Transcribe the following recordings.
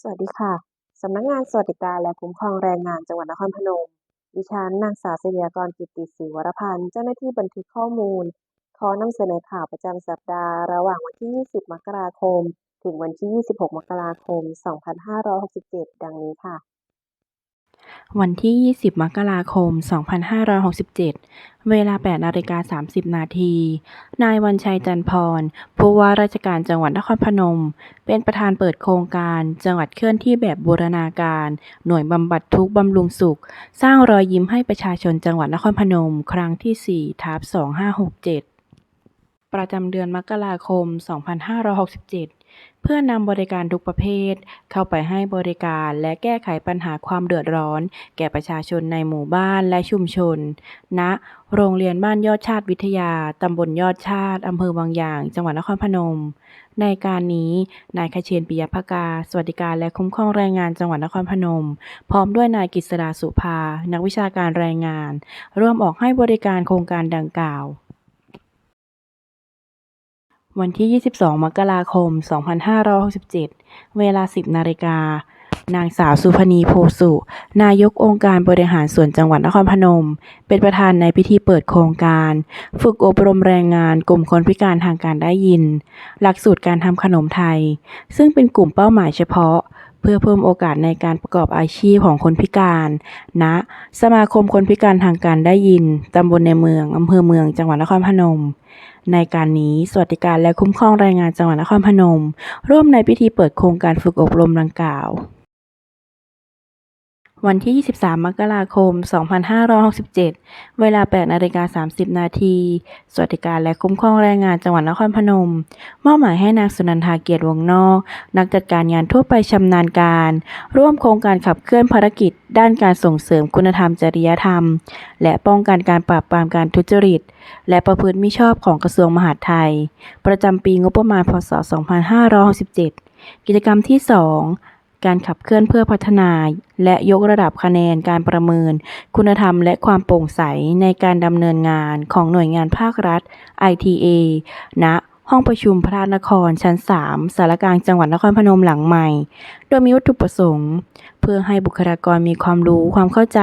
สวัสดีค่ะ สำนักงานสวัสดิการและคุ้มครองแรงงานจังหวัดนครพนม ดิฉันนางสาวศิริยากรกิตติศรีวรพันธ์ เจ้าหน้าที่บันทึกข้อมูล ขอนำเสนอข่าวประจำสัปดาห์ ระหว่างวันที่ 20 มกราคม ถึงวันที่ 26 มกราคม 2567 ดังนี้ค่ะ วันที่ 20 มกราคม 2567 เวลา 8 นาฬิกา 30 นาที นายวันชัยจันพร ผู้ว่าราชการจังหวัดนครพนม เป็นประธานเปิดโครงการ จังหวัดเคลื่อนที่แบบบูรณาการ หน่วยบำบัดทุกบำรุงสุข สร้างรอยยิ้มให้ประชาชนจังหวัดนครพนม ครั้งที่ 4 ทับ 2567 ประจำเดือนมกราคม 2567 เพื่อนำบริการทุกประเภท เข้าไปให้บริการและแก้ไขปัญหาความเดือดร้อน แก่ประชาชนในหมู่บ้านและชุมชนณโรงเรียนบ้านยอดชาติวิทยา ตำบลยอดชาติ อำเภอบางยาง จังหวัดนครพนม ในการนี้ นายคเชนปิยภกา สวัสดิการและคุ้มครองแรงงานจังหวัดนครพนม พร้อมด้วยนายกฤษดาสุภา นักวิชาการแรงงาน ร่วมออกให้บริการโครงการดังกล่าว วันที่ 22 มกราคม 2567 เวลา 10 นาฬิกา นางสาวสุพนีโพสุ นายกองค์การบริหารส่วนจังหวัดนครพนม เป็นประธานในพิธีเปิดโครงการ ฝึกอบรมแรงงานกลุ่มคนพิการทางการได้ยิน หลักสูตรการทำขนมไทย ซึ่งเป็นกลุ่มเป้าหมายเฉพาะ เพื่อเพิ่มโอกาสในการประกอบอาชีพของคนพิการณสมาคมคนพิการทางการได้ยินตำบลในเมืองอำเภอเมืองจังหวัดนครพนม ในการนี้สวัสดิการและคุ้มครองแรงงานจังหวัดนครพนม ร่วมในพิธีเปิดโครงการฝึกอบรมดังกล่าว วันที่ 23 มกราคม 2567 เวลา8นาฬิกา30 นาที สวัสดิการและคุ้มครองแรงงานจังหวัดนครพนม มอบหมายให้นางสุนันทาเกียรติวงนอก นักจัดการงานทั่วไปชำนาญการ ร่วมโครงการขับเคลื่อนภารกิจ ด้านการส่งเสริมคุณธรรมจริยธรรม และป้องกันการปราบปรามการทุจริต และประพฤติมิชอบของกระทรวงมหาดไทย ประจำปีงบประมาณ พศ 2567 กิจกรรมที่ 2 การขับเคลื่อนเพื่อพัฒนา และยกระดับคะแนนการประเมิน คุณธรรมและความโปร่งใสในการดำเนินงานของหน่วยงานภาครัฐ ITA ณห้องประชุมพระนครชั้น 3 สารกลางจังหวัดนครพนมหลังใหม่ โดยมีวัตถุประสงค์ เพื่อให้บุคลากรมีความรู้ความเข้าใจ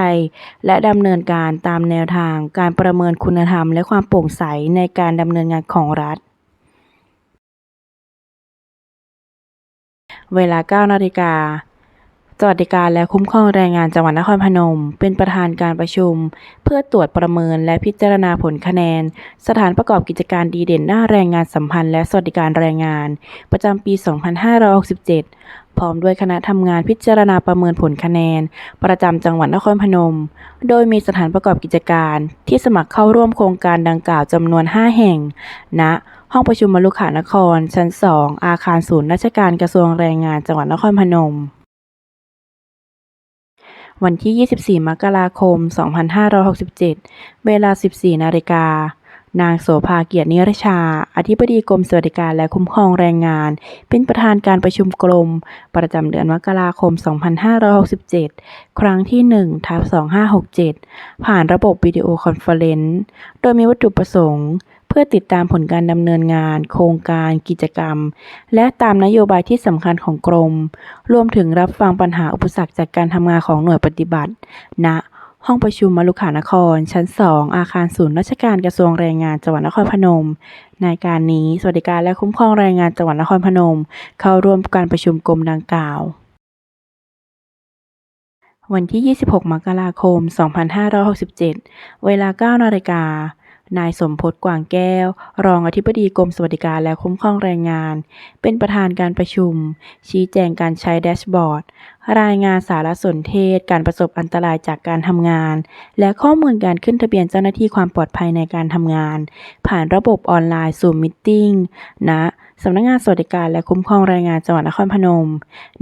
และดำเนินการตามแนวทางการประเมินคุณธรรม และความโปร่งใสในการดำเนินงานของรัฐ เวลา 9 นาฬิกาสวัสดิการและคุ้มครองแรงงานจังหวัดนครพนม เป็นประธานการประชุม เพื่อตรวจประเมินและพิจารณาผลคะแนน สถานประกอบกิจการดีเด่นด้าแรงงานสัมพันธ์และสวัสดิการแรงงาน ประจำปี 2567 พร้อมด้วยคณะทำงานพิจารณาประเมินผลคะแนน ประจำจังหวัดนครพนม โดยมีสถานประกอบกิจการที่สมัครเข้าร่วมโครงการดังกล่าวจำนวน 5 แห่งณ ห้องประชุมมลุขานคร ชั้น 2 อาคารศูนย์ราชการกระทรวงแรงงานจังหวัดนครพนม วันที่ 24 มกราคม 2567 เวลา 14 นาฬิกา นางโสภาเกียรตินิรชา อธิบดีกรมสวัสดิการและคุ้มครองแรงงาน เป็นประธานการประชุมกรม ประจำเดือนมกราคม 2567 ครั้งที่1ทับ2567 ผ่านระบบวิดีโอคอนเฟอเรนซ์โดยมีวัตถุประสงค์ เพื่อติดตามผลการดำเนินงาน โครงการ กิจกรรม และตามนโยบายที่สำคัญของกรม รวมถึงรับฟังปัญหาอุปสรรคจากการทำงานของหน่วยปฏิบัติณ ห้องประชุมมลุขานคร ชั้น 2 อาคารศูนย์ราชการกระทรวงแรงงานจังหวัดนครพนม ในการนี้สวัสดิการและคุ้มครองแรงงานจังหวัดนครพนม เข้าร่วมการประชุมกรมดังกล่าว วันที่ 26 มกราคม 2567 เวลา 9 นาฬิกานายสมพศกว่างแก้ว รองอธิบดีกรมสวัสดิการและคุ้มครองแรงงาน เป็นประธานการประชุม ชี้แจงการใช้แดชบอร์ดรายงานสารสนเทศ การประสบอันตรายจากการทำงาน และข้อมูลการขึ้นทะเบียนเจ้าหน้าที่ความปลอดภัยในการทำงาน ผ่านระบบออนไลน์สู่มิทติ้งณสำนักงานสวัสดิการและคุ้มครองแรงงานจังหวัดนครพนม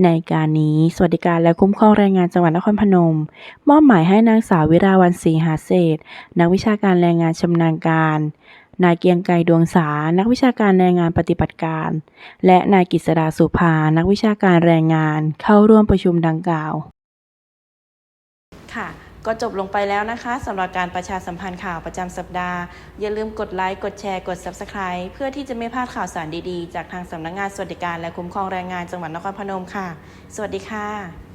ในการนี้สวัสดิการและคุ้มครองแรงงานจังหวัดนครพนม มอบหมายให้นางสาววิราวันศรีหาเศษนักวิชาการแรงงานชำนาญการ นายเกรียงไกรดวงสา นักวิชาการแรงงานปฏิบัติการ และนายกฤษดาสุภา นักวิชาการแรงงานเข้าร่วมประชุมดังกล่าว ค่ะ ก็จบลงไปแล้วนะคะสำหรับการประชาสัมพันธ์ข่าวประจำสัปดาห์ อย่าลืมกดไลค์ กดแชร์ กด Subscribe เพื่อที่จะไม่พลาดข่าวสารดีๆ จากทางสำนักงานสวัสดิการและคุ้มครองแรงงานจังหวัดนครพนมค่ะ สวัสดีค่ะ